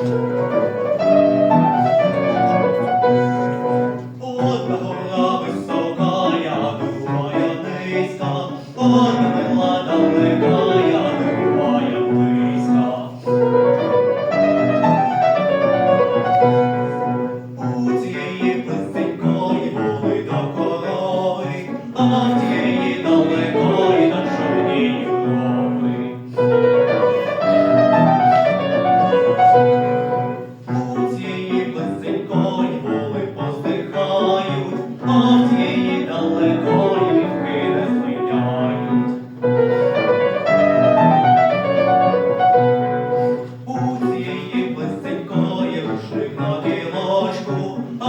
Одного вона висока, я другая низька.